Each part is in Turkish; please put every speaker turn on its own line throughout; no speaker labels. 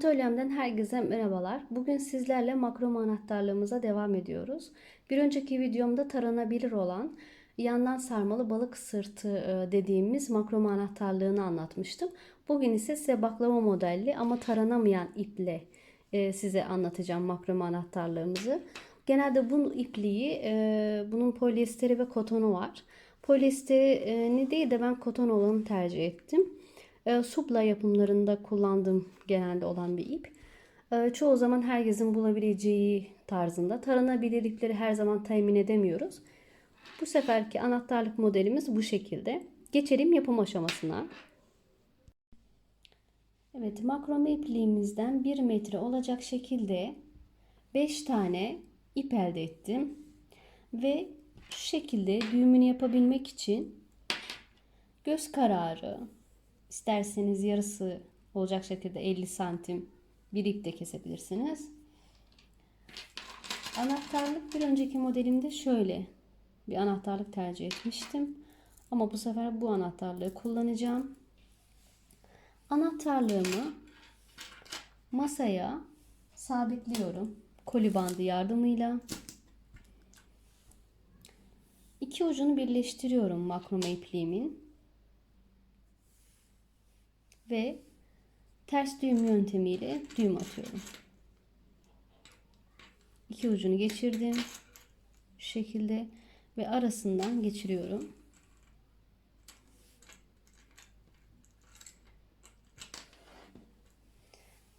Atölyemden herkese merhabalar. Bugün sizlerle makrom anahtarlığımıza devam ediyoruz. Bir önceki videomda taranabilir olan yandan sarmalı balık sırtı e, dediğimiz makrom anahtarlığını anlatmıştım. Bugün ise size baklava modelli ama taranamayan iple e, size anlatacağım makrom anahtarlığımızı. Genelde bu ipliği, e, bunun polyesteri ve kotonu var. Polyesterini değil de ben koton olanı tercih ettim. E, supla yapımlarında kullandığım genelde olan bir ip. E, çoğu zaman herkesin bulabileceği tarzında. Taranabilirlikleri her zaman temin edemiyoruz. Bu seferki anahtarlık modelimiz bu şekilde. Geçelim yapım aşamasına. Evet makrome ipliğimizden 1 metre olacak şekilde 5 tane ip elde ettim. Ve şu şekilde düğümünü yapabilmek için göz kararı isterseniz yarısı olacak şekilde 50 santim bir ip de kesebilirsiniz. Anahtarlık bir önceki modelimde şöyle bir anahtarlık tercih etmiştim. Ama bu sefer bu anahtarlığı kullanacağım. Anahtarlığımı masaya sabitliyorum. Koli bandı yardımıyla. İki ucunu birleştiriyorum makrome ipliğimin. Ve ters düğüm yöntemiyle düğüm atıyorum. İki ucunu geçirdim. Şu şekilde ve arasından geçiriyorum.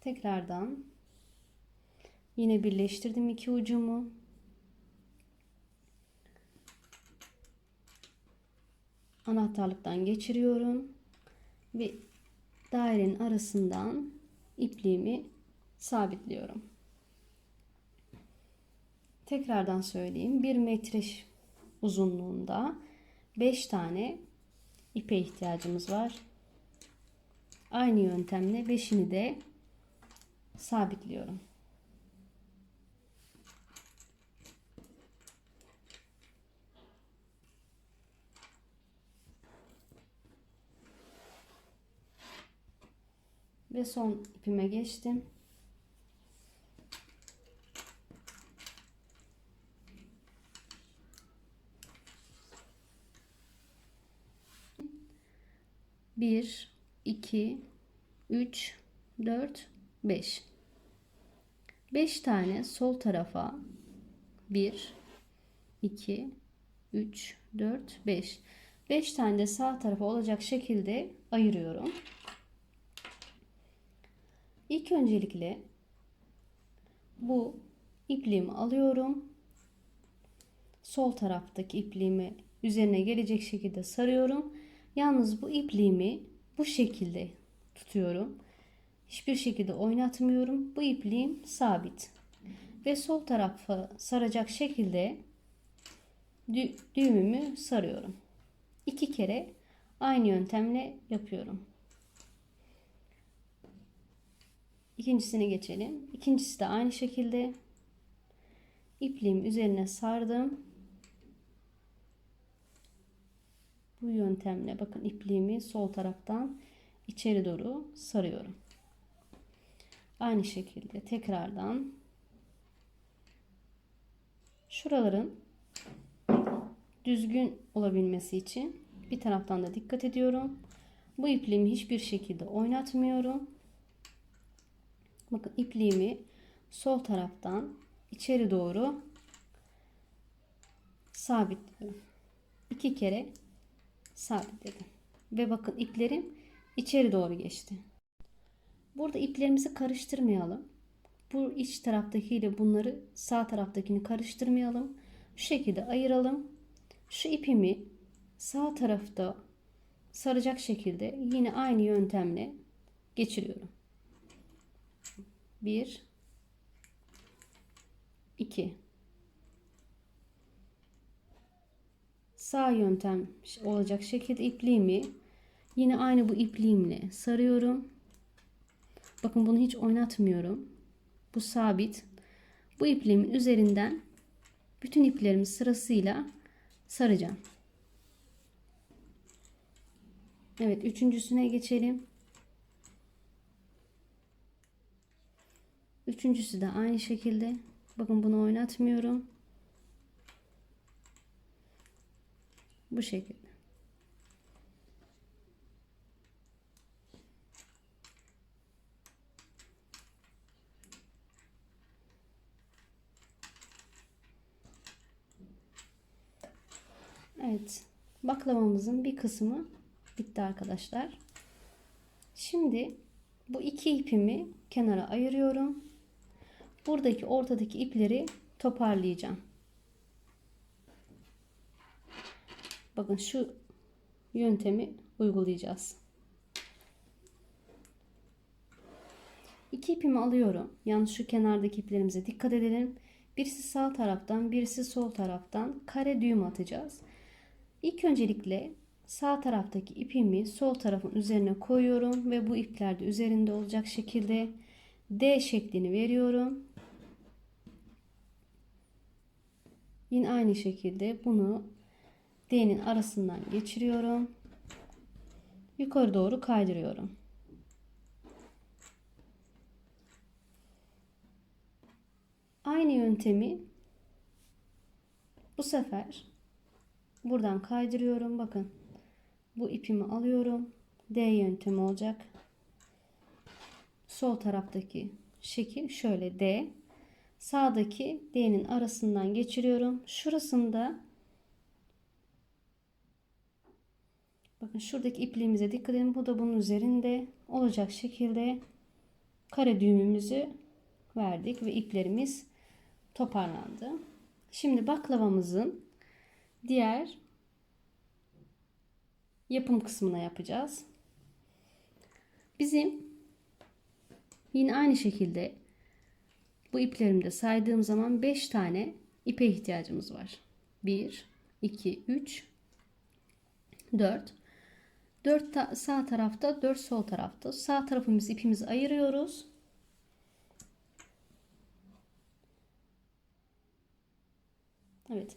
Tekrardan yine birleştirdim iki ucumu. Anahtarlıktan geçiriyorum ve dairenin arasından ipliğimi sabitliyorum. Tekrardan söyleyeyim. 1 metre uzunluğunda 5 tane ipe ihtiyacımız var. Aynı yöntemle 5'ini de sabitliyorum. Ve son ipime geçtim. Bir, iki, üç, dört, beş. Beş tane sol tarafa bir, iki, üç, dört, beş. Beş tane de sağ tarafa olacak şekilde ayırıyorum. İlk öncelikle bu ipliğimi alıyorum. Sol taraftaki ipliğimi üzerine gelecek şekilde sarıyorum. Yalnız bu ipliğimi bu şekilde tutuyorum. Hiçbir şekilde oynatmıyorum. Bu ipliğim sabit. Ve sol tarafı saracak şekilde dü düğümümü sarıyorum. İki kere aynı yöntemle yapıyorum. İkincisine geçelim. İkincisi de aynı şekilde ipliğimi üzerine sardım. Bu yöntemle bakın ipliğimi sol taraftan içeri doğru sarıyorum. Aynı şekilde tekrardan şuraların düzgün olabilmesi için bir taraftan da dikkat ediyorum. Bu ipliğimi hiçbir şekilde oynatmıyorum. Bakın ipliğimi sol taraftan içeri doğru sabitliyorum. İki kere sabitledim. Ve bakın iplerim içeri doğru geçti. Burada iplerimizi karıştırmayalım. Bu iç taraftakiyle bunları sağ taraftakini karıştırmayalım. Şu şekilde ayıralım. Şu ipimi sağ tarafta saracak şekilde yine aynı yöntemle geçiriyorum. 1 2 Sağ yöntem olacak şekilde ipliğimi yine aynı bu ipliğimle sarıyorum. Bakın bunu hiç oynatmıyorum. Bu sabit. Bu ipliğimin üzerinden bütün iplerimi sırasıyla saracağım. Evet, üçüncüsüne geçelim. Üçüncüsü de aynı şekilde. Bakın bunu oynatmıyorum. Bu şekilde. Evet. Baklavamızın bir kısmı bitti arkadaşlar. Şimdi bu iki ipimi kenara ayırıyorum. Buradaki ortadaki ipleri toparlayacağım. Bakın şu yöntemi uygulayacağız. İki ipimi alıyorum. Yalnız şu kenardaki iplerimize dikkat edelim. Birisi sağ taraftan, birisi sol taraftan kare düğüm atacağız. İlk öncelikle sağ taraftaki ipimi sol tarafın üzerine koyuyorum ve bu ipler de üzerinde olacak şekilde D şeklini veriyorum. Yine aynı şekilde bunu D'nin arasından geçiriyorum. Yukarı doğru kaydırıyorum. Aynı yöntemi bu sefer buradan kaydırıyorum. Bakın bu ipimi alıyorum. D yöntemi olacak. Sol taraftaki şekil şöyle D. Sağdaki D'nin arasından geçiriyorum. Şurasında bakın şuradaki ipliğimize dikkat edin. Bu da bunun üzerinde olacak şekilde kare düğümümüzü verdik ve iplerimiz toparlandı. Şimdi baklavamızın diğer yapım kısmına yapacağız. Bizim yine aynı şekilde bu iplerimde saydığım zaman 5 tane ipe ihtiyacımız var. 1, 2, 3, 4. 4 ta sağ tarafta, 4 sol tarafta. Sağ tarafımız ipimizi ayırıyoruz. Evet.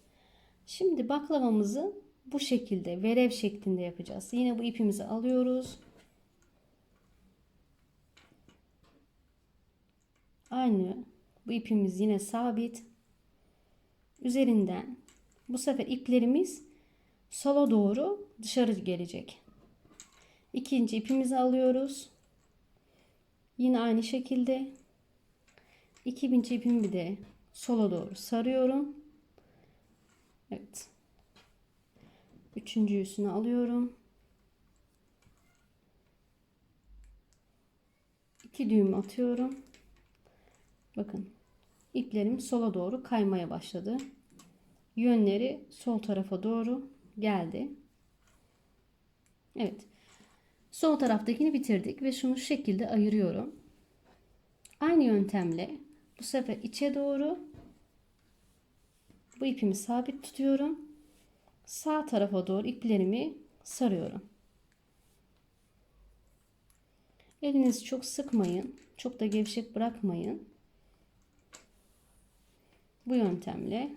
Şimdi baklavamızı bu şekilde verev şeklinde yapacağız. Yine bu ipimizi alıyoruz. Aynı bu ipimiz yine sabit. Üzerinden bu sefer iplerimiz sola doğru dışarı gelecek. İkinci ipimizi alıyoruz. Yine aynı şekilde ikinci ipimi de sola doğru sarıyorum. Evet. Üçüncüsünü alıyorum. İki düğüm atıyorum. Bakın iplerim sola doğru kaymaya başladı. Yönleri sol tarafa doğru geldi. Evet. Sol taraftakini bitirdik ve şunu şu şekilde ayırıyorum. Aynı yöntemle bu sefer içe doğru bu ipimi sabit tutuyorum. Sağ tarafa doğru iplerimi sarıyorum. Elinizi çok sıkmayın. Çok da gevşek bırakmayın. Bu yöntemle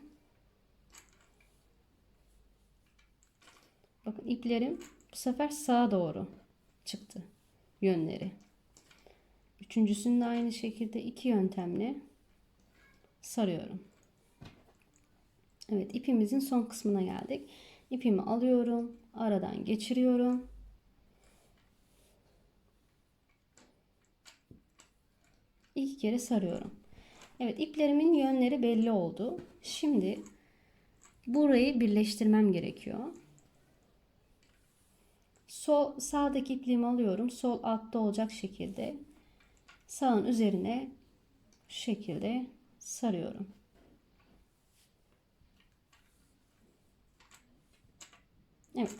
bakın iplerim bu sefer sağa doğru çıktı yönleri. Üçüncüsünü de aynı şekilde iki yöntemle sarıyorum. Evet ipimizin son kısmına geldik. İpimi alıyorum. Aradan geçiriyorum. İki kere sarıyorum. Evet iplerimin yönleri belli oldu. Şimdi burayı birleştirmem gerekiyor. Sol sağdaki ipliğimi alıyorum. Sol altta olacak şekilde sağın üzerine şu şekilde sarıyorum. Evet.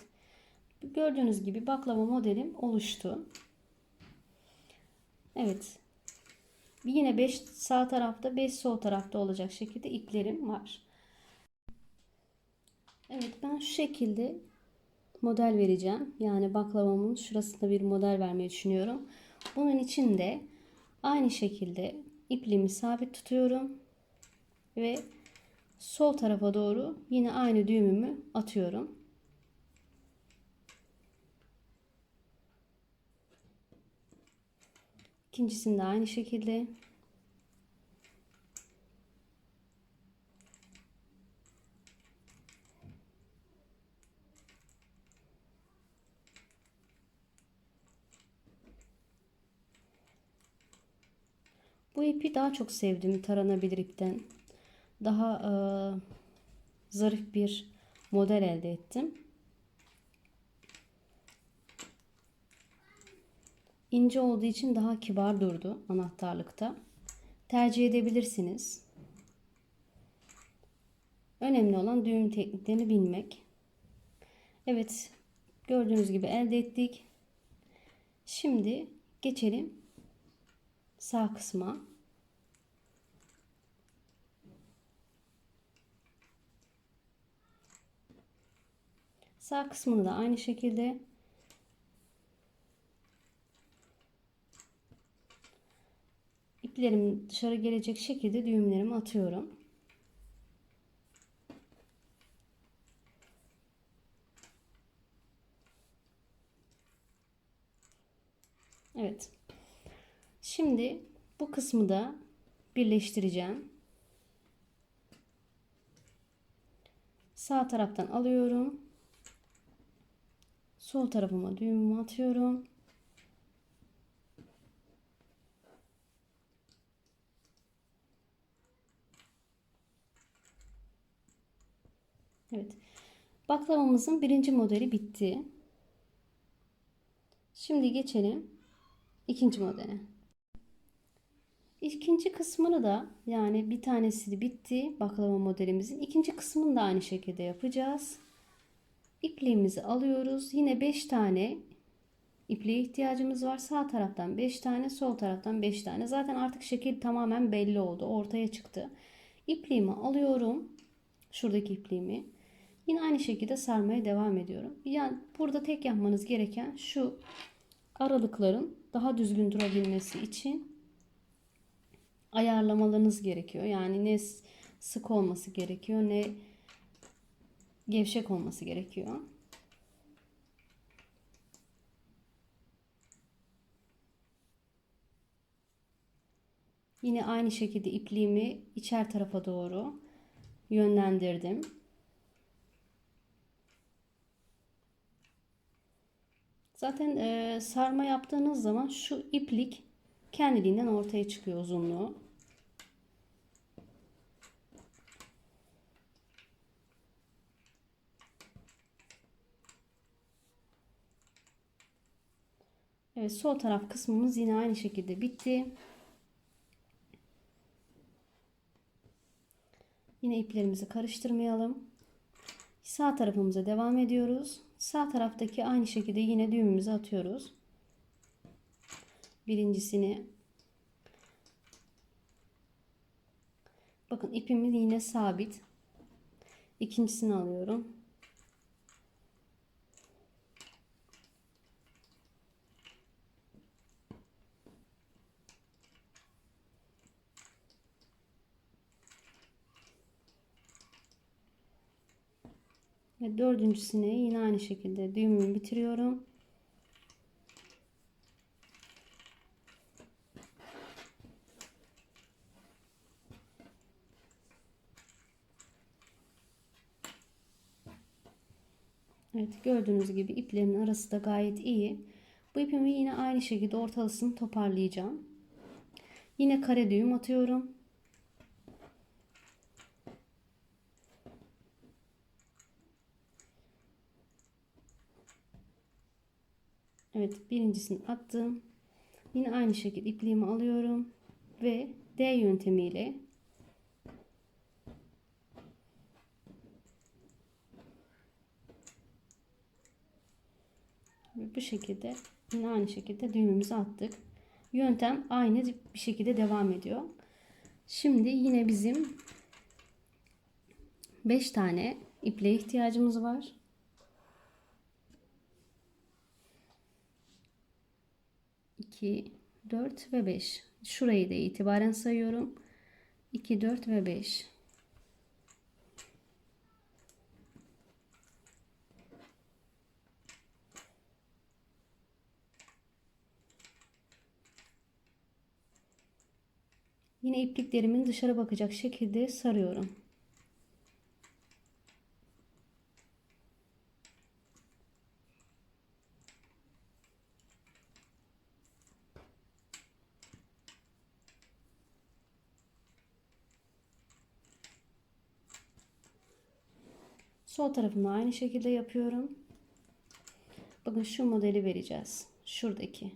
Gördüğünüz gibi baklava modelim oluştu. Evet. Yine 5 sağ tarafta 5 sol tarafta olacak şekilde iplerim var. Evet ben şu şekilde model vereceğim. Yani baklavamın şurasında bir model vermeyi düşünüyorum. Bunun için de aynı şekilde ipliğimi sabit tutuyorum. Ve sol tarafa doğru yine aynı düğümümü atıyorum. İkincisini de aynı şekilde. Bu ipi daha çok sevdim taranabilir ipten. Daha e, zarif bir model elde ettim. İnce olduğu için daha kibar durdu anahtarlıkta. Tercih edebilirsiniz. Önemli olan düğüm tekniklerini bilmek. Evet, gördüğünüz gibi elde ettik. Şimdi geçelim sağ kısma. Sağ kısmını da aynı şekilde iplerim dışarı gelecek şekilde düğümlerimi atıyorum. Evet. Şimdi bu kısmı da birleştireceğim. Sağ taraftan alıyorum. Sol tarafıma düğümümü atıyorum. Evet. Baklavamızın birinci modeli bitti. Şimdi geçelim ikinci modele. İkinci kısmını da yani bir tanesi bitti baklava modelimizin. ikinci kısmını da aynı şekilde yapacağız. İpliğimizi alıyoruz. Yine 5 tane ipliğe ihtiyacımız var. Sağ taraftan 5 tane, sol taraftan 5 tane. Zaten artık şekil tamamen belli oldu. Ortaya çıktı. İpliğimi alıyorum. Şuradaki ipliğimi. Yine aynı şekilde sarmaya devam ediyorum. Yani burada tek yapmanız gereken şu aralıkların daha düzgün durabilmesi için ayarlamalarınız gerekiyor. Yani ne sık olması gerekiyor ne gevşek olması gerekiyor. Yine aynı şekilde ipliğimi içer tarafa doğru yönlendirdim. Zaten e, sarma yaptığınız zaman şu iplik kendiliğinden ortaya çıkıyor uzunluğu. Evet sol taraf kısmımız yine aynı şekilde bitti. Yine iplerimizi karıştırmayalım. Sağ tarafımıza devam ediyoruz. Sağ taraftaki aynı şekilde yine düğümümüzü atıyoruz. Birincisini Bakın ipimiz yine sabit. İkincisini alıyorum. Ve dördüncüsüne yine aynı şekilde düğümümü bitiriyorum. Evet gördüğünüz gibi iplerimin arası da gayet iyi. Bu ipimi yine aynı şekilde ortalısını toparlayacağım. Yine kare düğüm atıyorum. Evet birincisini attım. Yine aynı şekilde ipliğimi alıyorum ve D yöntemiyle bu şekilde yine aynı şekilde düğümümüzü attık. Yöntem aynı bir şekilde devam ediyor. Şimdi yine bizim 5 tane ipliğe ihtiyacımız var. 2, 4 ve 5. Şurayı da itibaren sayıyorum. 2, 4 ve 5. Yine ipliklerimin dışarı bakacak şekilde sarıyorum. Sol tarafını aynı şekilde yapıyorum. Bakın şu modeli vereceğiz. Şuradaki.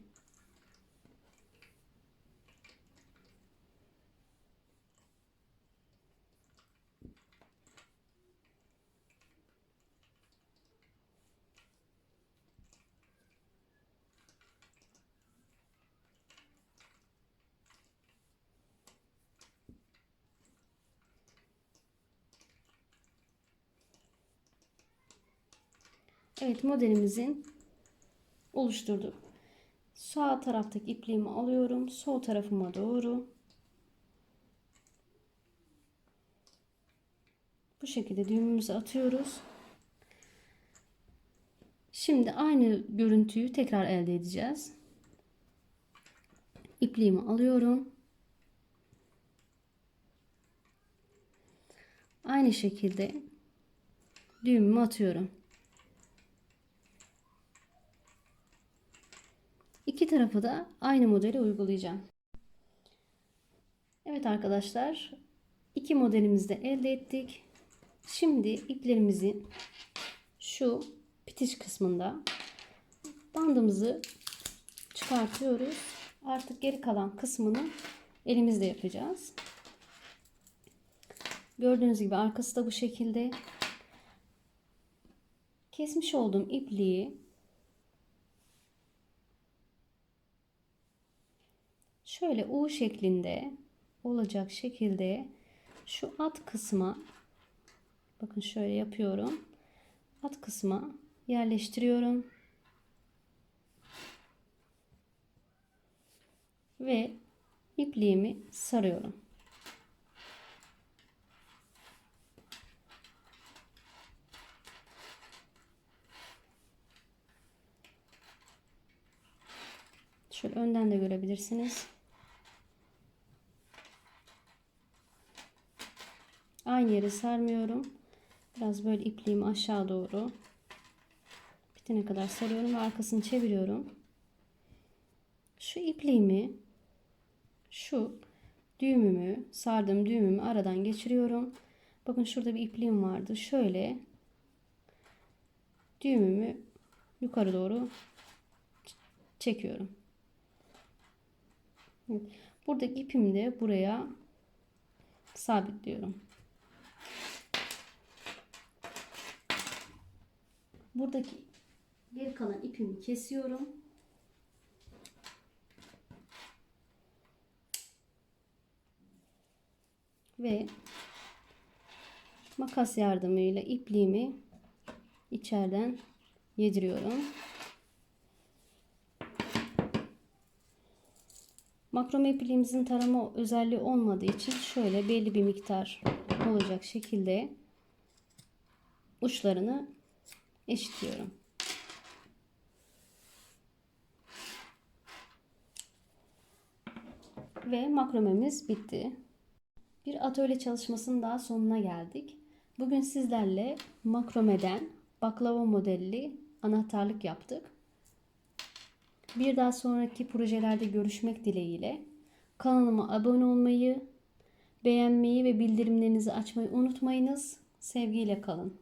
Evet modelimizin oluşturduk. Sağ taraftaki ipliğimi alıyorum. Sol tarafıma doğru. Bu şekilde düğümümüzü atıyoruz. Şimdi aynı görüntüyü tekrar elde edeceğiz. İpliğimi alıyorum. Aynı şekilde düğümümü atıyorum. İki tarafı da aynı modeli uygulayacağım. Evet arkadaşlar, iki modelimizi de elde ettik. Şimdi iplerimizi şu bitiş kısmında bandımızı çıkartıyoruz. Artık geri kalan kısmını elimizle yapacağız. Gördüğünüz gibi arkası da bu şekilde. Kesmiş olduğum ipliği şöyle U şeklinde olacak şekilde şu alt kısma bakın şöyle yapıyorum. Alt kısma yerleştiriyorum. Ve ipliğimi sarıyorum. Şöyle önden de görebilirsiniz. Yere sarmıyorum. Biraz böyle ipliğimi aşağı doğru bitene kadar sarıyorum ve arkasını çeviriyorum. Şu ipliğimi şu düğümümü sardığım düğümümü aradan geçiriyorum. Bakın şurada bir ipliğim vardı. Şöyle düğümümü yukarı doğru çekiyorum. Buradaki ipimi de buraya sabitliyorum. Buradaki geri kalan ipimi kesiyorum. Ve makas yardımıyla ipliğimi içeriden yediriyorum. Makrome ipliğimizin tarama özelliği olmadığı için şöyle belli bir miktar olacak şekilde uçlarını eşitliyorum. Ve makromemiz bitti. Bir atölye çalışmasının daha sonuna geldik. Bugün sizlerle makromeden baklava modelli anahtarlık yaptık. Bir daha sonraki projelerde görüşmek dileğiyle kanalıma abone olmayı, beğenmeyi ve bildirimlerinizi açmayı unutmayınız. Sevgiyle kalın.